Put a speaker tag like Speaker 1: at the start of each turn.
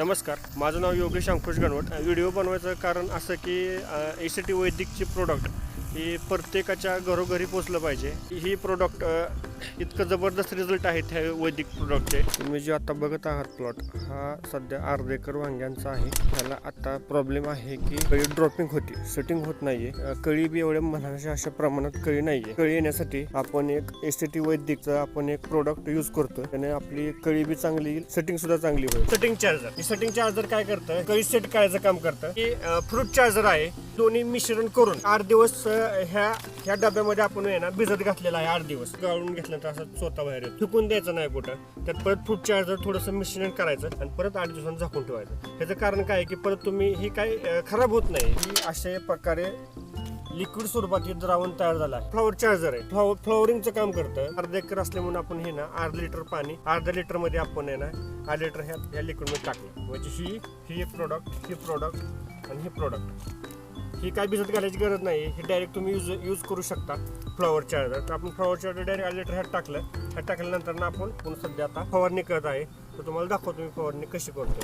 Speaker 1: नमस्कार माझं नाव योगेश अंकुश गणवट. व्हिडिओ बनवायचं कारण असं की ए सी टी वैदिकची प्रोडक्ट ही प्रत्येकाच्या घरोघरी पोचलं पाहिजे. ही प्रोडक्ट इतकं जबरदस्त रिझल्ट आहेत ह्या वैदिक प्रोडक्टचे तुम्ही जे आता बघत आहात प्लॉट हा सध्या अर्धा एकर वांग्यांचा आहे. ह्याला आता प्रॉब्लेम आहे की कळी ड्रॉपिंग होती सेटिंग होत नाहीये. कळी बी एवढ्या म्हणायच्या अशा प्रमाणात कळी नाहीये. कळी येण्यासाठी आपण एक एस टी वैदिकचं आपण एक प्रोडक्ट यूज करतो त्याने आपली कळी बी चांगली येईल सेटिंग सुद्धा चांगली होईल. सेटिंग चार्जर सेटिंग चार्जर काय करतं? कळी सेट करायचं काम करतं? की फ्रूट चार्जर आहे. दोन्ही मिश्रण करून आठ दिवस अं, ह्या ह्या डब्यामध्ये आपण आहे ना भिजत घातलेला आहे आठ दिवस. गाळून घेतल्यानंतर असं स्वतः बाहेर येतो. फेकून द्यायचं नाही कुठं. त्यात परत फ्रूट चार्जर थोडंसं मिश्रण करायचं आणि परत आठ दिवसांनी झाकून ठेवायचं. ह्याचं कारण काय आहे की परत तुम्ही ही काय अं, खराब होत नाही. ही अशा प्रकारे लिक्विड स्वरूपात हे द्रावण तयार झालं आहे. फ्लॉवर चार्जर आहे. फ्लॉवर फ्लॉवरिंगचं काम करतं. अर्धा एकर असल्यामुळे आपण हे ना अर्धा लिटर पाणी अर्धा लिटरमध्ये आपण आहे ना अर्धा लिटर ह्या ह्या लिक्विडमध्ये टाकलं. म्हणजे ही ही एक प्रोडक्ट ही प्रोडक्ट आणि हे प्रोडक्ट ही काय भिजत घालायची गरज नाही. हे डायरेक्ट तुम्ही यूज यूज करू शकता फ्लॉवर चार्जर तर आपण फ्लॉवर चार्जर डायरेक्ट अर्धा लिटर ह्यात टाकलं. ह्यात टाकल्यानंतर ना आपण पुन्हा सध्या आता फवारणी करत आहे. तर तुम्हाला दाखवतो मी फवारणी कशी करतो